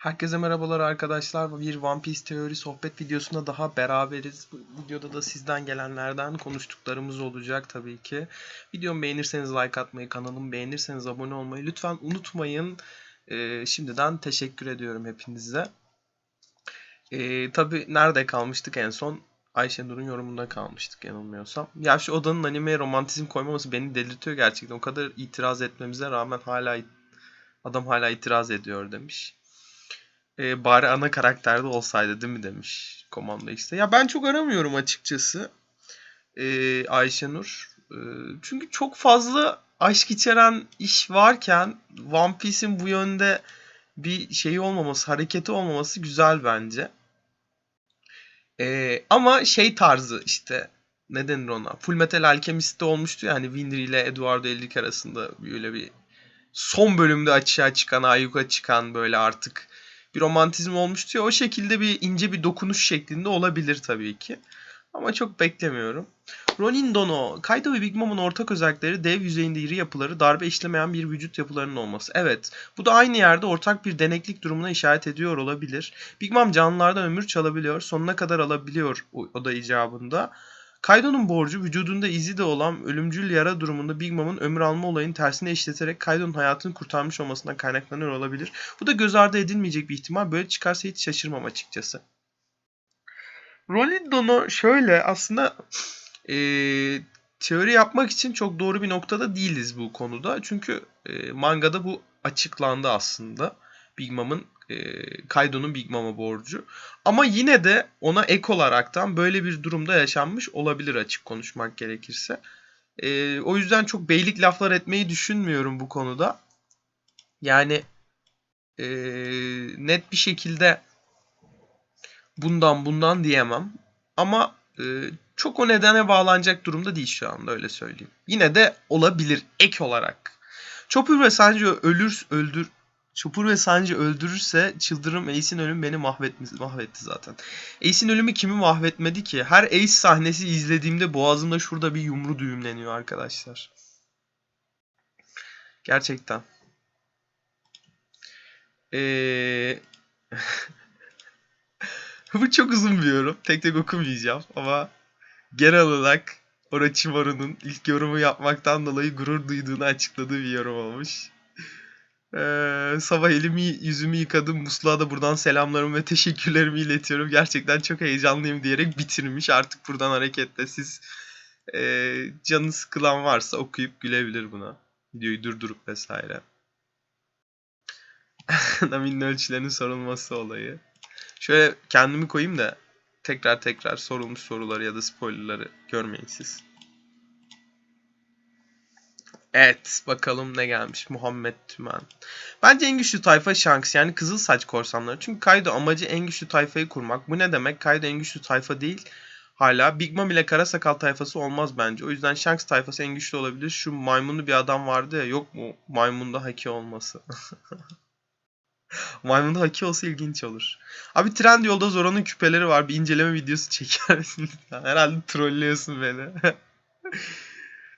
Herkese merhabalar arkadaşlar. Bir One Piece teori sohbet videosunda daha beraberiz. Bu videoda da sizden gelenlerden konuştuklarımız olacak tabii ki. Videomu beğenirseniz like atmayı, kanalımı beğenirseniz abone olmayı lütfen unutmayın. Ee, şimdiden teşekkür ediyorum hepinize. Ee, tabii nerede kalmıştık en son? Ayşenur'un yorumunda kalmıştık yanılmıyorsam. Ya şu odanın animeye romantizm koymaması beni delirtiyor gerçekten. O kadar itiraz etmemize rağmen hala adam hala itiraz ediyor demiş. E, bari ana karakterde olsaydı değil mi demiş Komando X'te. Ya ben çok aramıyorum açıkçası e, Ayşenur. E, çünkü çok fazla aşk içeren iş varken One Piece'in bu yönde bir şeyi olmaması, hareketi olmaması güzel bence. E, ama şey tarzı işte ne denir ona? Full Metal Alchemist'te olmuştu ya hani Winry ile Eduardo Elric arasında böyle bir son bölümde açığa çıkan, ayyuka çıkan böyle artık bir romantizm olmuştu ya o şekilde bir ince bir dokunuş şeklinde olabilir tabii ki. Ama çok beklemiyorum. Ronin Dono, Kaido ve Big Mom'un ortak özellikleri dev yüzeyinde iri yapıları, darbe işlemeyen bir vücut yapılarının olması. Evet, bu da aynı yerde ortak bir deneklik durumuna işaret ediyor olabilir. Big Mom canlılardan ömür çalabiliyor, sonuna kadar alabiliyor o, da icabında. Kaido'nun borcu vücudunda izi de olan ölümcül yara durumunda Big Mom'un ömür alma olayını tersine işleterek Kaido'nun hayatını kurtarmış olmasından kaynaklanıyor olabilir. Bu da göz ardı edilmeyecek bir ihtimal. Böyle çıkarsa hiç şaşırmam açıkçası. Rollindo'nu şöyle aslında e, teori yapmak için çok doğru bir noktada değiliz bu konuda. Çünkü e, mangada bu açıklandı aslında. Big Mom'ın e, Kaido'nun Big Mom'a borcu. Ama yine de ona ek olaraktan böyle bir durumda yaşanmış olabilir açık konuşmak gerekirse. E, o yüzden çok beylik laflar etmeyi düşünmüyorum bu konuda. Yani e, net bir şekilde bundan bundan diyemem. Ama e, çok o nedene bağlanacak durumda değil şu anda öyle söyleyeyim. Yine de olabilir ek olarak. Chopper ve Sanji ölür öldür Chopper ve Sanji öldürürse çıldırırım Ace'in ölümü beni mahvetti, mahvetti zaten. Ace'in ölümü kimi mahvetmedi ki? Her Ace sahnesi izlediğimde boğazımda şurada bir yumru düğümleniyor arkadaşlar. Gerçekten. Eee... Bu çok uzun bir yorum. Tek tek okumayacağım ama genel olarak Orochimaru'nun ilk yorumu yapmaktan dolayı gurur duyduğunu açıkladığı bir yorum olmuş. Ee, sabah elimi yüzümü yıkadım. Musluğa da buradan selamlarımı ve teşekkürlerimi iletiyorum. Gerçekten çok heyecanlıyım diyerek bitirmiş. Artık buradan hareketle siz e, canı sıkılan varsa okuyup gülebilir buna. Videoyu durdurup vesaire. Nami'nin ölçülerinin sorulması olayı. Şöyle kendimi koyayım da tekrar tekrar sorulmuş soruları ya da spoilerları görmeyin siz. Evet bakalım ne gelmiş Muhammed Tümen. Bence en güçlü tayfa Shanks yani kızıl saç korsanları. Çünkü Kaido amacı en güçlü tayfayı kurmak. Bu ne demek? Kaido en güçlü tayfa değil. Hala Big Mom ile kara sakal tayfası olmaz bence. O yüzden Shanks tayfası en güçlü olabilir. Şu maymunlu bir adam vardı ya yok mu maymunda haki olması. Maymunda haki olsa ilginç olur. Abi trend yolda Zoro'nun küpeleri var. Bir inceleme videosu çeker misin? Herhalde trollüyorsun beni.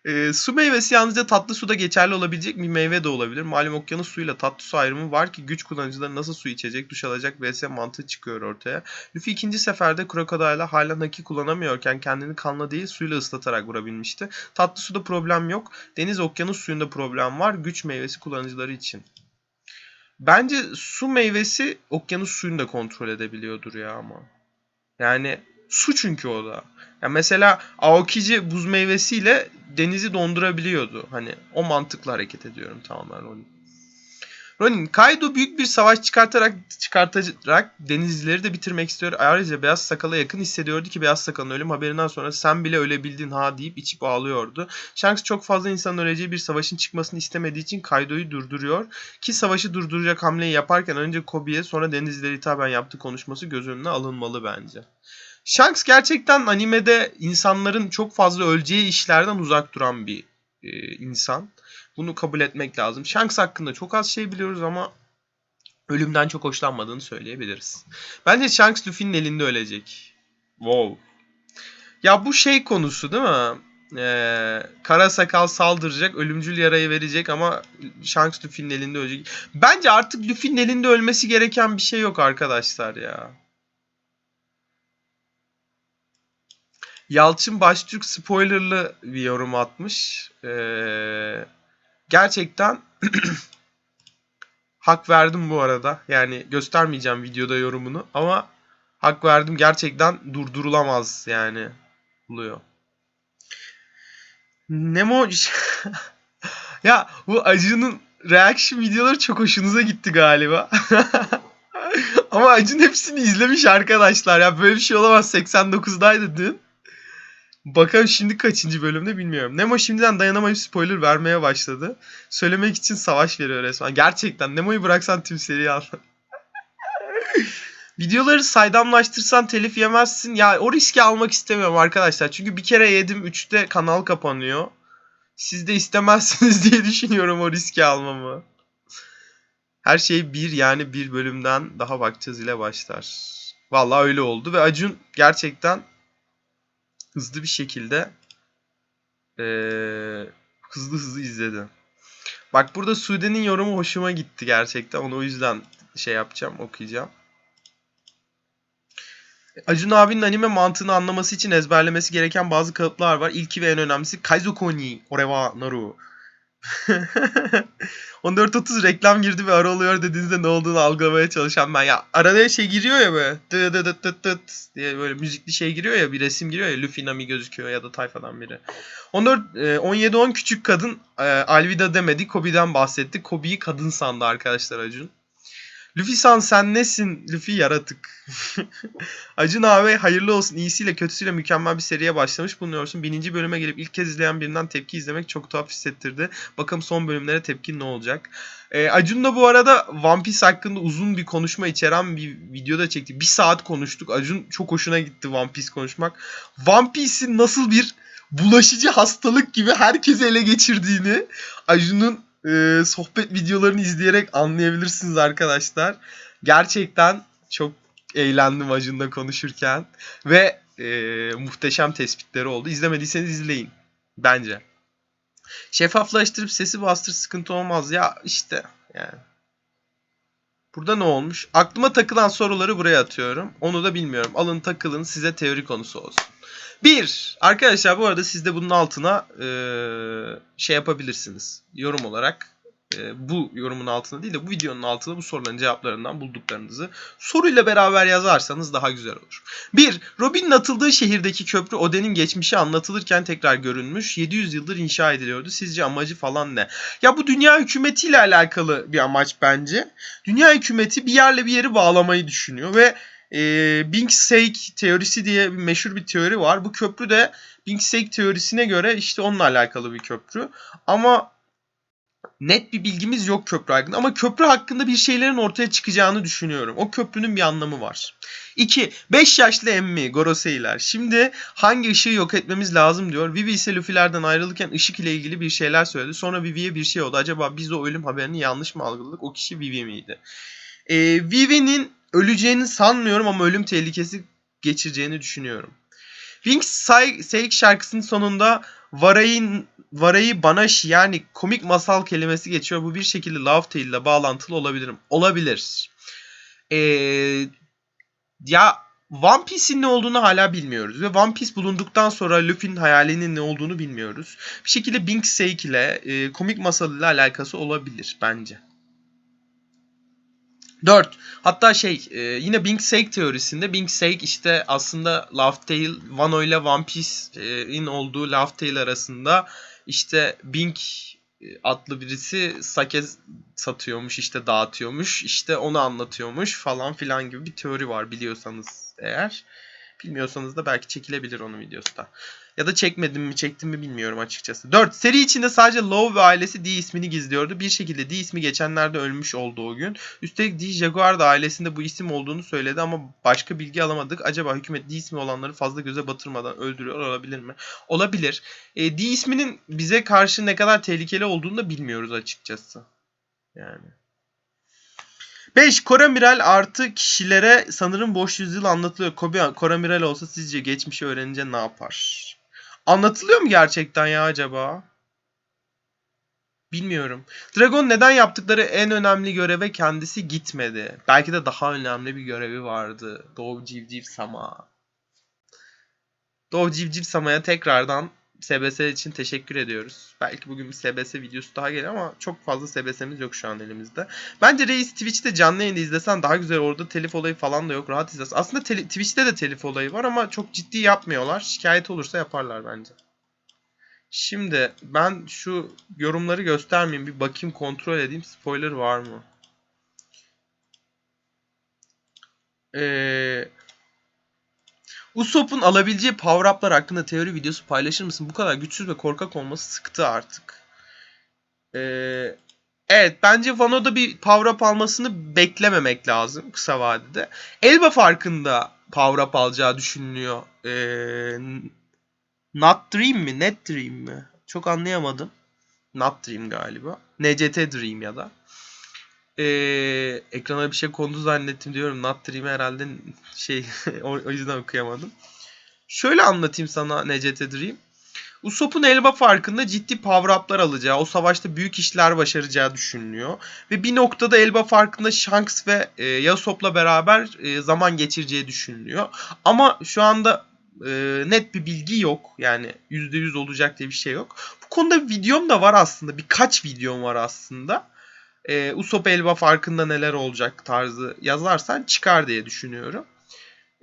e, su meyvesi yalnızca tatlı suda geçerli olabilecek bir meyve de olabilir. Malum okyanus suyuyla tatlı su ayrımı var ki güç kullanıcıları nasıl su içecek, duş alacak vs mantığı çıkıyor ortaya. Luffy ikinci seferde Crocodile'a halen haki kullanamıyorken kendini kanla değil suyla ıslatarak vurabilmişti. Tatlı suda problem yok. Deniz okyanus suyunda problem var. Güç meyvesi kullanıcıları için. Bence su meyvesi okyanus suyunu da kontrol edebiliyordur ya ama. Yani su çünkü o da. Ya mesela Aokici buz meyvesiyle denizi dondurabiliyordu. Hani o mantıkla hareket ediyorum tamamen Ronin. Ronin, Kaido büyük bir savaş çıkartarak çıkartarak denizcileri de bitirmek istiyor. Ayrıca Beyaz Sakal'a yakın hissediyordu ki Beyaz Sakal'ın ölüm haberinden sonra sen bile ölebildin ha deyip içip ağlıyordu. Shanks çok fazla insanın öleceği bir savaşın çıkmasını istemediği için Kaido'yu durduruyor. Ki savaşı durduracak hamleyi yaparken önce Kobe'ye sonra denizcilere hitaben yaptığı konuşması göz önüne alınmalı bence. Shanks gerçekten animede insanların çok fazla öleceği işlerden uzak duran bir e, insan. Bunu kabul etmek lazım. Shanks hakkında çok az şey biliyoruz ama ölümden çok hoşlanmadığını söyleyebiliriz. Bence Shanks Luffy'nin elinde ölecek. Wow. Ya bu şey konusu değil mi? Ee, kara sakal saldıracak, ölümcül yarayı verecek ama Shanks Luffy'nin elinde ölecek. Bence artık Luffy'nin elinde ölmesi gereken bir şey yok arkadaşlar ya. Yalçın Baştürk spoilerlı bir yorum atmış. Ee, gerçekten hak verdim bu arada. Yani göstermeyeceğim videoda yorumunu ama hak verdim. Gerçekten durdurulamaz yani oluyor. Nemo ya bu Acun'un reaction videoları çok hoşunuza gitti galiba. Ama Acun hepsini izlemiş arkadaşlar. Ya böyle bir şey olamaz. 89'daydı dün. Bakalım şimdi kaçıncı bölümde bilmiyorum. Nemo şimdiden dayanamayıp spoiler vermeye başladı. Söylemek için savaş veriyor resmen. Gerçekten Nemo'yu bıraksan tüm seriyi al. Videoları saydamlaştırsan telif yemezsin. Ya o riski almak istemiyorum arkadaşlar. Çünkü bir kere yedim 3'te kanal kapanıyor. Siz de istemezsiniz diye düşünüyorum o riski almamı. Her şey bir yani bir bölümden daha bakacağız ile başlar. Vallahi öyle oldu ve Acun gerçekten hızlı bir şekilde ee, hızlı hızlı izledi. Bak burada Sude'nin yorumu hoşuma gitti gerçekten. Onu o yüzden şey yapacağım, okuyacağım. Acun abinin anime mantığını anlaması için ezberlemesi gereken bazı kalıplar var. İlki ve en önemlisi Kaizoku ni Orewa Naru. 14.30 reklam girdi ve ara oluyor dediğinizde ne olduğunu algılamaya çalışan ben. Ya arada şey giriyor ya böyle dı dı dı dı dı diye böyle müzikli şey giriyor ya bir resim giriyor ya Luffy Nami gözüküyor ya da tayfadan biri. 14 17-10 küçük kadın e, Alvida demedi Kobe'den bahsetti. Kobe'yi kadın sandı arkadaşlar Acun. Luffy san sen nesin? Luffy yaratık. Acun abi hayırlı olsun. İyisiyle kötüsüyle mükemmel bir seriye başlamış bulunuyorsun. Bininci bölüme gelip ilk kez izleyen birinden tepki izlemek çok tuhaf hissettirdi. Bakalım son bölümlere tepkin ne olacak? Ee, Acun da bu arada One Piece hakkında uzun bir konuşma içeren bir video da çekti. Bir saat konuştuk. Acun çok hoşuna gitti One Piece konuşmak. One Piece'in nasıl bir bulaşıcı hastalık gibi herkesi ele geçirdiğini Acun'un e, sohbet videolarını izleyerek anlayabilirsiniz arkadaşlar. Gerçekten çok eğlendim Acun'la konuşurken ve e, muhteşem tespitleri oldu. İzlemediyseniz izleyin bence. Şeffaflaştırıp sesi bastır sıkıntı olmaz ya işte yani. Burada ne olmuş? Aklıma takılan soruları buraya atıyorum. Onu da bilmiyorum. Alın takılın size teori konusu olsun. Bir, arkadaşlar bu arada siz de bunun altına e, şey yapabilirsiniz. Yorum olarak e, bu yorumun altına değil de bu videonun altına bu soruların cevaplarından bulduklarınızı soruyla beraber yazarsanız daha güzel olur. 1. Robin'in atıldığı şehirdeki köprü Oden'in geçmişi anlatılırken tekrar görünmüş. 700 yıldır inşa ediliyordu. Sizce amacı falan ne? Ya bu dünya hükümetiyle alakalı bir amaç bence. Dünya hükümeti bir yerle bir yeri bağlamayı düşünüyor ve e, Binksake teorisi diye bir meşhur bir teori var. Bu köprü de Binksake teorisine göre işte onunla alakalı bir köprü. Ama net bir bilgimiz yok köprü hakkında. Ama köprü hakkında bir şeylerin ortaya çıkacağını düşünüyorum. O köprünün bir anlamı var. 2. 5 yaşlı emmi Gorosei'ler. Şimdi hangi ışığı yok etmemiz lazım diyor. Vivi ise Luffy'lerden ayrılırken ışık ile ilgili bir şeyler söyledi. Sonra Vivi'ye bir şey oldu. Acaba biz o ölüm haberini yanlış mı algıladık? O kişi Vivi miydi? Ee, Vivi'nin öleceğini sanmıyorum ama ölüm tehlikesi geçireceğini düşünüyorum. Wings Sake şarkısının sonunda Varay'ın Varay'ı Banashi yani komik masal kelimesi geçiyor. Bu bir şekilde Love Tale ile bağlantılı olabilir mi? Olabilir. Ee, ya One Piece'in ne olduğunu hala bilmiyoruz. Ve One Piece bulunduktan sonra Luffy'nin hayalinin ne olduğunu bilmiyoruz. Bir şekilde Bink Sake ile e, komik masal ile alakası olabilir bence. 4. Hatta şey e, yine Bink Sake teorisinde Bink Sake işte aslında Laugh Tale, Wano ile One Piece'in olduğu Laugh Tale arasında işte Bink e, adlı birisi sake satıyormuş işte dağıtıyormuş işte onu anlatıyormuş falan filan gibi bir teori var biliyorsanız eğer. Bilmiyorsanız da belki çekilebilir onun videosu da. Ya da çekmedim mi çektim mi bilmiyorum açıkçası. 4. Seri içinde sadece Love ve ailesi D ismini gizliyordu. Bir şekilde D ismi geçenlerde ölmüş oldu o gün. Üstelik D Jaguar da ailesinde bu isim olduğunu söyledi ama başka bilgi alamadık. Acaba hükümet D ismi olanları fazla göze batırmadan öldürüyor olabilir mi? Olabilir. E, D isminin bize karşı ne kadar tehlikeli olduğunu da bilmiyoruz açıkçası. Yani. 5. Koramiral artı kişilere sanırım boş yüzyıl anlatılıyor. Koramiral olsa sizce geçmişi öğrenince ne yapar? Anlatılıyor mu gerçekten ya acaba? Bilmiyorum. Dragon neden yaptıkları en önemli göreve kendisi gitmedi? Belki de daha önemli bir görevi vardı. Doğu Civciv Sama. Doğu Civciv Sama'ya tekrardan SBS için teşekkür ediyoruz. Belki bugün bir SBS videosu daha gelir ama çok fazla SBS'miz yok şu an elimizde. Bence Reis Twitch'te canlı yayında izlesen daha güzel. Orada telif olayı falan da yok. Rahat izlersin. Aslında Twitch'te de telif olayı var ama çok ciddi yapmıyorlar. Şikayet olursa yaparlar bence. Şimdi ben şu yorumları göstermeyeyim. Bir bakayım kontrol edeyim. Spoiler var mı? Ee, Usopp'un alabileceği power-up'lar hakkında teori videosu paylaşır mısın? Bu kadar güçsüz ve korkak olması sıktı artık. Ee, evet bence Wano'da bir power-up almasını beklememek lazım kısa vadede. Elba farkında power-up alacağı düşünülüyor. Ee, Not Dream mi? Net Dream mi? Çok anlayamadım. Not Dream galiba. NCT Dream ya da. Ee, ekrana bir şey kondu zannettim diyorum. Not Dream herhalde şey o, yüzden okuyamadım. Şöyle anlatayım sana NCT Dream. Usopp'un Elba farkında ciddi power-up'lar alacağı, o savaşta büyük işler başaracağı düşünülüyor. Ve bir noktada Elba farkında Shanks ve e, Yasop'la beraber e, zaman geçireceği düşünülüyor. Ama şu anda e, net bir bilgi yok. Yani %100 olacak diye bir şey yok. Bu konuda videom da var aslında. Birkaç videom var aslında. E, Usopp Elba farkında neler olacak tarzı yazarsan çıkar diye düşünüyorum.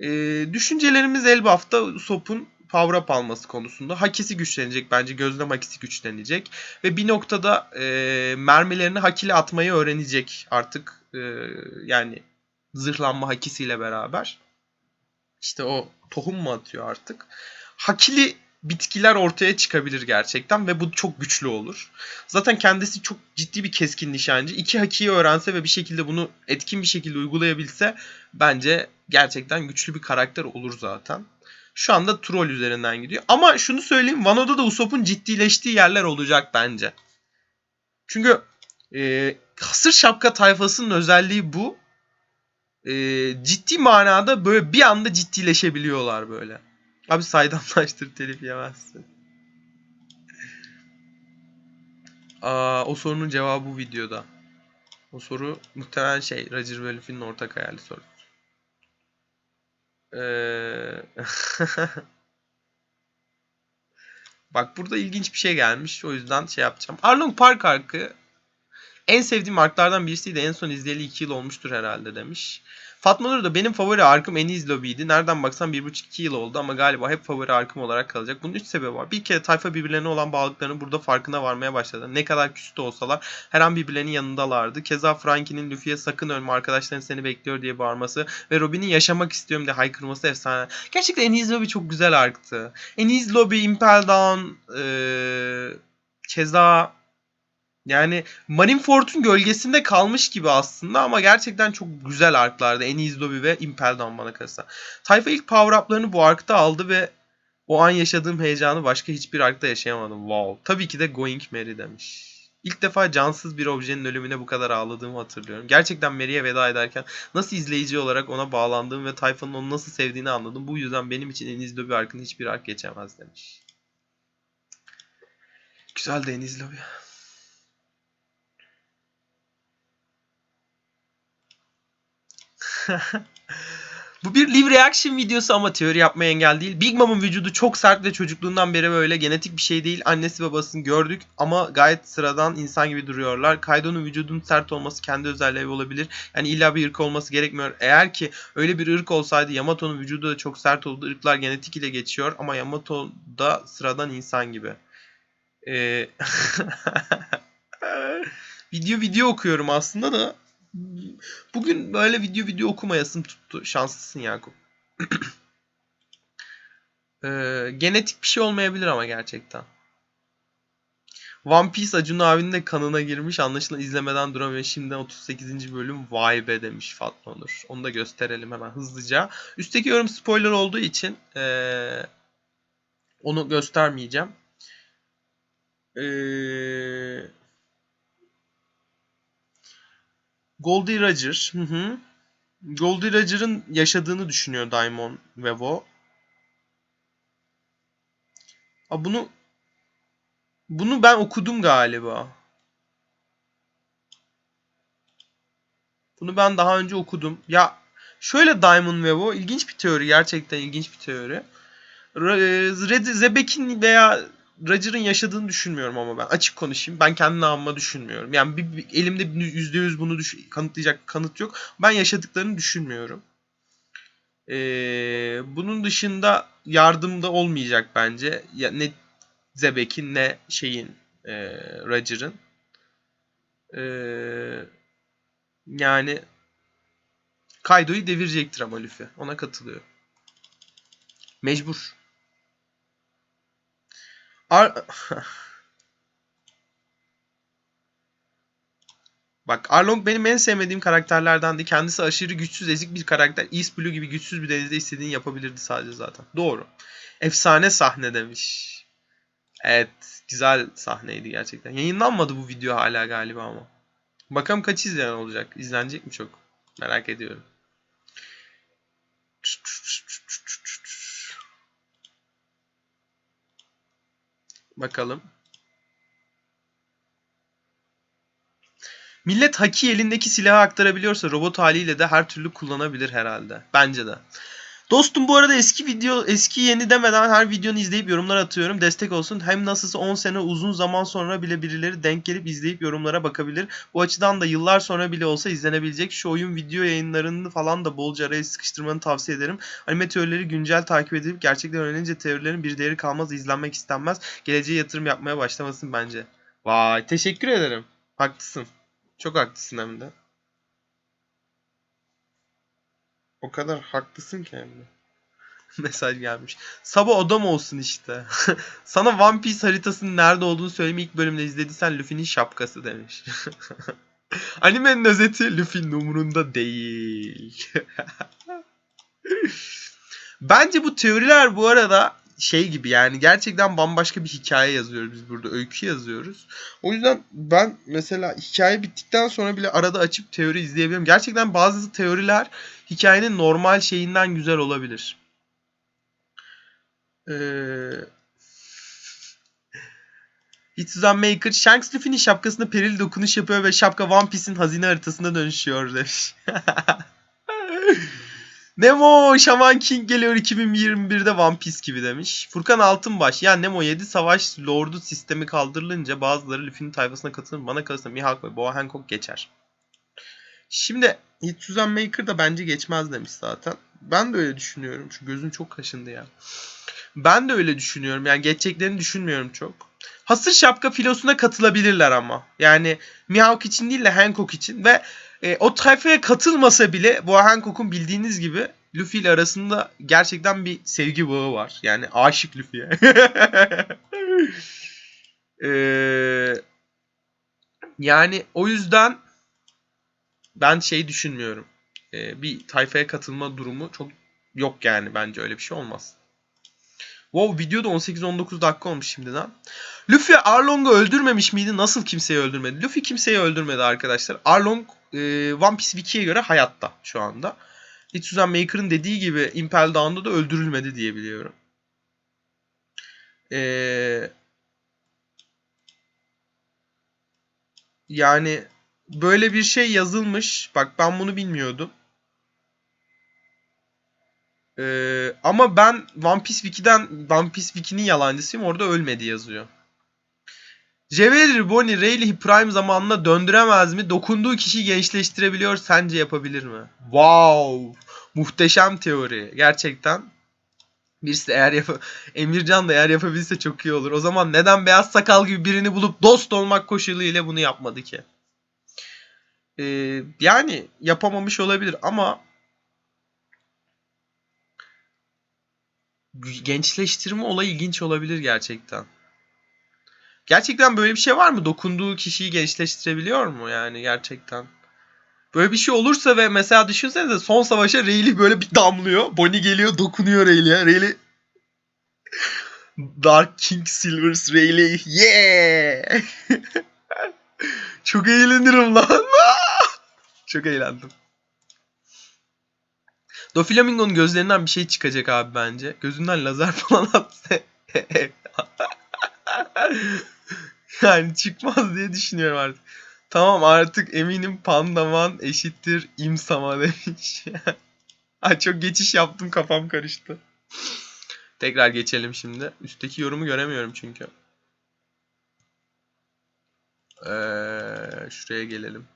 E, düşüncelerimiz Elbaf'ta Usopp'un power up alması konusunda. Hakisi güçlenecek bence. Gözlem hakisi güçlenecek. Ve bir noktada e, mermilerini hakile atmayı öğrenecek artık. E, yani zırhlanma hakisiyle beraber. İşte o tohum mu atıyor artık. Hakili bitkiler ortaya çıkabilir gerçekten ve bu çok güçlü olur. Zaten kendisi çok ciddi bir keskin nişancı. İki hakiyi öğrense ve bir şekilde bunu etkin bir şekilde uygulayabilse bence gerçekten güçlü bir karakter olur zaten. Şu anda troll üzerinden gidiyor. Ama şunu söyleyeyim. Wano'da da Usopp'un ciddileştiği yerler olacak bence. Çünkü e, hasır şapka tayfasının özelliği bu. E, ciddi manada böyle bir anda ciddileşebiliyorlar böyle. Abi saydamlaştır telif yemezsin. Aa, o sorunun cevabı bu videoda. O soru muhtemelen şey Roger Luffy'nin ortak hayali sorusu. Ee... Bak burada ilginç bir şey gelmiş. O yüzden şey yapacağım. Arlong Park arkı en sevdiğim arklardan birisiydi. En son izleyeli 2 yıl olmuştur herhalde demiş. Fatma Nur da benim favori arkım en iyi lobby'ydi. Nereden baksan 1,5-2 yıl oldu ama galiba hep favori arkım olarak kalacak. Bunun 3 sebebi var. Bir kere tayfa birbirlerine olan bağlılıklarının burada farkına varmaya başladı. Ne kadar küstü olsalar her an birbirlerinin yanındalardı. Keza Frankie'nin Luffy'ye sakın ölme arkadaşların seni bekliyor diye bağırması ve Robin'in yaşamak istiyorum diye haykırması efsane. Gerçekten en iyi lobby çok güzel arktı. En iyi lobby Impel Down ee, keza yani Marineford'un gölgesinde kalmış gibi aslında ama gerçekten çok güzel arklardı. En iyi Lobby ve Impel Down bana kalırsa. Tayfa ilk power up'larını bu arkta aldı ve o an yaşadığım heyecanı başka hiçbir arkta yaşayamadım. Wow. Tabii ki de Going Merry demiş. İlk defa cansız bir objenin ölümüne bu kadar ağladığımı hatırlıyorum. Gerçekten Mary'e veda ederken nasıl izleyici olarak ona bağlandığım ve Tayfa'nın onu nasıl sevdiğini anladım. Bu yüzden benim için en iyi Lobby arkını hiçbir ark geçemez demiş. Güzel de en iyi Lobby. Bu bir live reaction videosu ama teori yapmaya engel değil. Big Mom'un vücudu çok sert ve çocukluğundan beri böyle genetik bir şey değil. Annesi babasını gördük ama gayet sıradan insan gibi duruyorlar. Kaido'nun vücudunun sert olması kendi özelliği olabilir. Yani illa bir ırk olması gerekmiyor. Eğer ki öyle bir ırk olsaydı Yamato'nun vücudu da çok sert oldu. Irklar genetik ile geçiyor ama Yamato da sıradan insan gibi. Ee... video video okuyorum aslında da Bugün böyle video video okumayasın tuttu. Şanslısın Yakup. ee, genetik bir şey olmayabilir ama gerçekten. One Piece Acun abinin de kanına girmiş. Anlaşılan izlemeden duramıyor. Şimdiden 38. bölüm vay be demiş Fatma Nur. Onu da gösterelim hemen hızlıca. Üstteki yorum spoiler olduğu için ee, onu göstermeyeceğim. Eee Goldie Roger. Hı hı. Goldie Roger'ın yaşadığını düşünüyor Daimon ve Vo. Aa, bunu bunu ben okudum galiba. Bunu ben daha önce okudum. Ya şöyle Diamond Web'o ilginç bir teori. Gerçekten ilginç bir teori. Red, Zebek'in veya Roger'ın yaşadığını düşünmüyorum ama ben. Açık konuşayım. Ben kendi namıma düşünmüyorum. Yani bir, bir- elimde %100 bunu düş- kanıtlayacak kanıt yok. Ben yaşadıklarını düşünmüyorum. Ee, bunun dışında yardım da olmayacak bence. Ya, ne Zebek'in ne şeyin e, Roger'ın. Ee, yani Kaido'yu devirecektir ama Luffy. Ona katılıyorum. Mecbur. Ar Bak Arlong benim en sevmediğim karakterlerdendi. Kendisi aşırı güçsüz, ezik bir karakter. East Blue gibi güçsüz bir denizde istediğini yapabilirdi sadece zaten. Doğru. Efsane sahne demiş. Evet, güzel sahneydi gerçekten. Yayınlanmadı bu video hala galiba ama. Bakalım kaç izleyen olacak? İzlenecek mi çok? Merak ediyorum. Bakalım. Millet haki elindeki silahı aktarabiliyorsa robot haliyle de her türlü kullanabilir herhalde. Bence de. Dostum bu arada eski video eski yeni demeden her videonu izleyip yorumlar atıyorum. Destek olsun. Hem nasılsa 10 sene uzun zaman sonra bile birileri denk gelip izleyip yorumlara bakabilir. Bu açıdan da yıllar sonra bile olsa izlenebilecek şu oyun video yayınlarını falan da bolca araya sıkıştırmanı tavsiye ederim. Anime teorileri güncel takip edilip gerçekten öğrenince teorilerin bir değeri kalmaz, izlenmek istenmez. Geleceğe yatırım yapmaya başlamasın bence. Vay teşekkür ederim. Haklısın. Çok haklısın hem de. O kadar haklısın ki hem. Mesaj gelmiş. Sabah odam olsun işte. Sana One Piece haritasının nerede olduğunu söyleme ilk bölümde izlediysen Luffy'nin şapkası demiş. Animenin özeti Luffy'nin umurunda değil. Bence bu teoriler bu arada şey gibi yani gerçekten bambaşka bir hikaye yazıyoruz biz burada. Öykü yazıyoruz. O yüzden ben mesela hikaye bittikten sonra bile arada açıp teori izleyebilirim. Gerçekten bazı teoriler hikayenin normal şeyinden güzel olabilir. Ee... Hitsuzen Maker, Shanks Luffy'nin şapkasına peril dokunuş yapıyor ve şapka One Piece'in hazine haritasına dönüşüyor demiş. Nemo Shaman King geliyor 2021'de One Piece gibi demiş. Furkan Altınbaş ya Nemo 7 savaş lordu sistemi kaldırılınca bazıları Luffy'nin tayfasına katılır. Bana kalırsa Mihawk ve Boa Hancock geçer. Şimdi Hitsuzen Maker da bence geçmez demiş zaten. Ben de öyle düşünüyorum. Şu gözüm çok kaşındı ya. Ben de öyle düşünüyorum. Yani geçeceklerini düşünmüyorum çok. Hasır şapka filosuna katılabilirler ama. Yani Mihawk için değil de Hancock için ve e, o tayfaya katılmasa bile bu Hancock'un bildiğiniz gibi Luffy ile arasında gerçekten bir sevgi bağı var. Yani aşık Luffy'ye. Ee, yani o yüzden ben şey düşünmüyorum. Ee, bir tayfaya katılma durumu çok yok yani bence öyle bir şey olmaz. Wow video da 18-19 dakika olmuş şimdiden. Luffy Arlong'u öldürmemiş miydi? Nasıl kimseyi öldürmedi? Luffy kimseyi öldürmedi arkadaşlar. Arlong e, One Piece Wiki'ye göre hayatta şu anda. Hitsuzen Maker'ın dediği gibi Impel Down'da da öldürülmedi diye biliyorum. Ee, yani böyle bir şey yazılmış. Bak ben bunu bilmiyordum. Ee, ama ben One Piece Wiki'den One Piece Wiki'nin yalancısıyım. Orada ölmedi yazıyor. Jewelry Bonnie Rayleigh Prime zamanına döndüremez mi? Dokunduğu kişiyi gençleştirebiliyor. Sence yapabilir mi? Wow! Muhteşem teori. Gerçekten. Birisi eğer yap Emircan da eğer yapabilse çok iyi olur. O zaman neden beyaz sakal gibi birini bulup dost olmak koşuluyla bunu yapmadı ki? Ee, yani yapamamış olabilir ama gençleştirme olayı ilginç olabilir gerçekten. Gerçekten böyle bir şey var mı? Dokunduğu kişiyi gençleştirebiliyor mu yani gerçekten? Böyle bir şey olursa ve mesela düşünsenize son savaşa Rayleigh böyle bir damlıyor. Bonnie geliyor dokunuyor Rayleigh'e. Rayleigh Dark King Silvers Rayleigh. Yeah! Çok eğlenirim lan. Çok eğlendim. Doflamingo'nun gözlerinden bir şey çıkacak abi bence. Gözünden lazer falan atsa. yani çıkmaz diye düşünüyorum artık. Tamam artık eminim pandaman eşittir imsama demiş. Ay çok geçiş yaptım kafam karıştı. Tekrar geçelim şimdi. Üstteki yorumu göremiyorum çünkü. Ee, şuraya gelelim.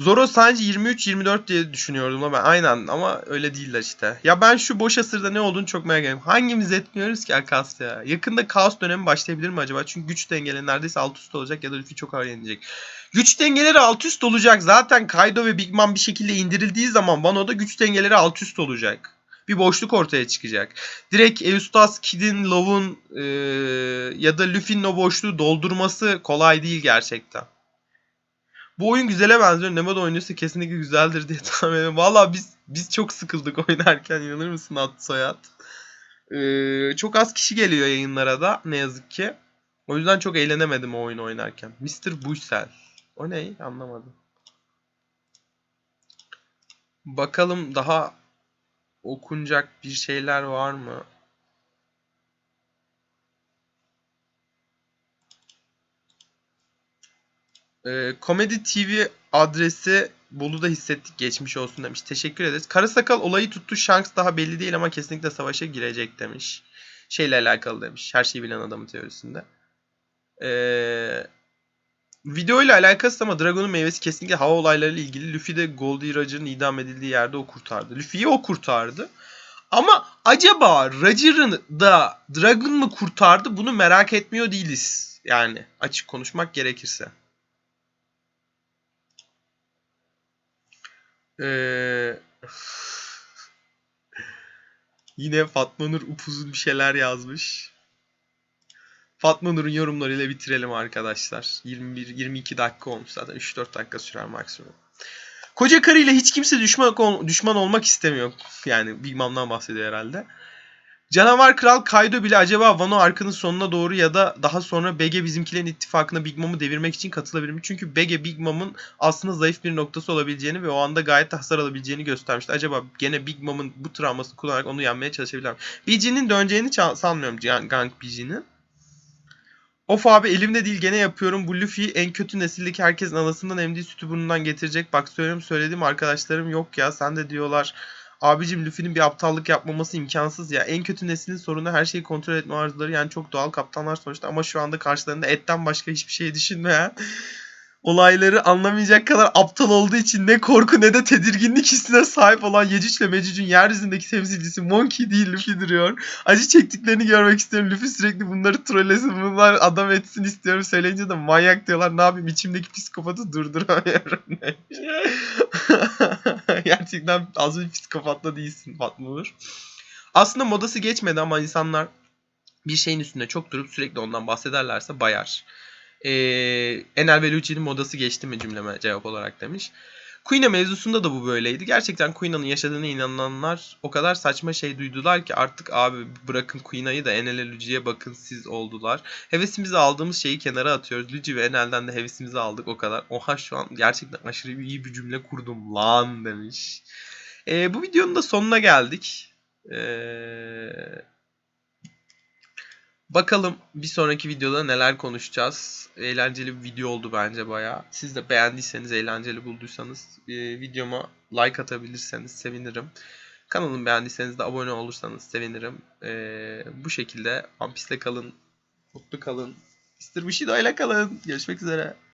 Zoro sadece 23-24 diye düşünüyordum ama aynen ama öyle değiller işte. Ya ben şu boş asırda ne olduğunu çok merak ediyorum. Hangimiz etmiyoruz ki Akasya? ya? Yakında kaos dönemi başlayabilir mi acaba? Çünkü güç dengeleri neredeyse alt üst olacak ya da Luffy çok ağır yenilecek. Güç dengeleri alt üst olacak. Zaten Kaido ve Big Mom bir şekilde indirildiği zaman Wano'da güç dengeleri alt üst olacak. Bir boşluk ortaya çıkacak. Direkt Eustace, Kid'in, Low'un eee, ya da Luffy'nin o boşluğu doldurması kolay değil gerçekten. Bu oyun güzele benziyor. Nemo'da oynuyorsa kesinlikle güzeldir diye tahmin ediyorum. Valla biz biz çok sıkıldık oynarken inanır mısın At Soyat? Ee, çok az kişi geliyor yayınlara da ne yazık ki. O yüzden çok eğlenemedim o oyunu oynarken. Mr. Buysel. O ne? Anlamadım. Bakalım daha okunacak bir şeyler var mı? Ee, Komedi TV adresi Bolu'da hissettik geçmiş olsun demiş. Teşekkür ederiz. Karasakal olayı tuttu. Shanks daha belli değil ama kesinlikle savaşa girecek demiş. Şeyle alakalı demiş. Her şeyi bilen adamın teorisinde. Ee, video ile alakası ama Dragon'un meyvesi kesinlikle hava olaylarıyla ilgili. Luffy de Goldie Roger'ın idam edildiği yerde o kurtardı. Luffy'yi o kurtardı. Ama acaba Roger'ın da Dragon mı kurtardı bunu merak etmiyor değiliz. Yani açık konuşmak gerekirse. Ee, yine Fatma Nur upuzun bir şeyler yazmış. Fatma Nur'un yorumlarıyla bitirelim arkadaşlar. 21-22 dakika olmuş zaten. 3-4 dakika sürer maksimum. Koca karıyla hiç kimse düşman, düşman olmak istemiyor. Yani Big Mom'dan bahsediyor herhalde. Canavar Kral Kaido bile acaba Wano arkının sonuna doğru ya da daha sonra Bege bizimkilerin ittifakına Big Mom'u devirmek için katılabilir mi? Çünkü Bege Big Mom'un aslında zayıf bir noktası olabileceğini ve o anda gayet de hasar alabileceğini göstermişti. Acaba gene Big Mom'un bu travmasını kullanarak onu yenmeye çalışabilir mi? BG'nin döneceğini sanmıyorum Gang- BG'nin. Of abi elimde değil gene yapıyorum. Bu Luffy en kötü nesildeki herkesin anasından emdiği sütü burnundan getirecek. Bak söylüyorum söylediğim arkadaşlarım yok ya. Sen de diyorlar. Abicim Luffy'nin bir aptallık yapmaması imkansız ya. En kötü neslin sorunu her şeyi kontrol etme arzuları. Yani çok doğal kaptanlar sonuçta ama şu anda karşılarında etten başka hiçbir şey düşünmeyen olayları anlamayacak kadar aptal olduğu için ne korku ne de tedirginlik hissine sahip olan Yecüc ile Mecüc'ün yeryüzündeki temsilcisi Monkey değil Luffy duruyor. Acı çektiklerini görmek istiyorum. Luffy sürekli bunları trollesin, bunlar adam etsin istiyorum söyleyince de manyak diyorlar. Ne yapayım içimdeki psikopatı durduramıyorum. Gerçekten az bir psikopatla değilsin Fatma Nur. Aslında modası geçmedi ama insanlar bir şeyin üstünde çok durup sürekli ondan bahsederlerse bayar. Ee, Enel ve Lucci'nin modası geçti mi cümleme cevap olarak demiş. Quina mevzusunda da bu böyleydi. Gerçekten Quina'nın yaşadığına inananlar o kadar saçma şey duydular ki artık abi bırakın Quina'yı da Enel'e Lucci'ye bakın siz oldular. Hevesimizi aldığımız şeyi kenara atıyoruz. Lucci ve Enel'den de hevesimizi aldık o kadar. Oha şu an gerçekten aşırı iyi bir cümle kurdum lan demiş. Ee, bu videonun da sonuna geldik. Ee, Bakalım bir sonraki videoda neler konuşacağız. Eğlenceli bir video oldu bence bayağı. Siz de beğendiyseniz, eğlenceli bulduysanız e, videoma like atabilirseniz sevinirim. Kanalımı beğendiyseniz de abone olursanız sevinirim. E, bu şekilde One kalın, mutlu kalın. Bushido ile kalın. Görüşmek üzere.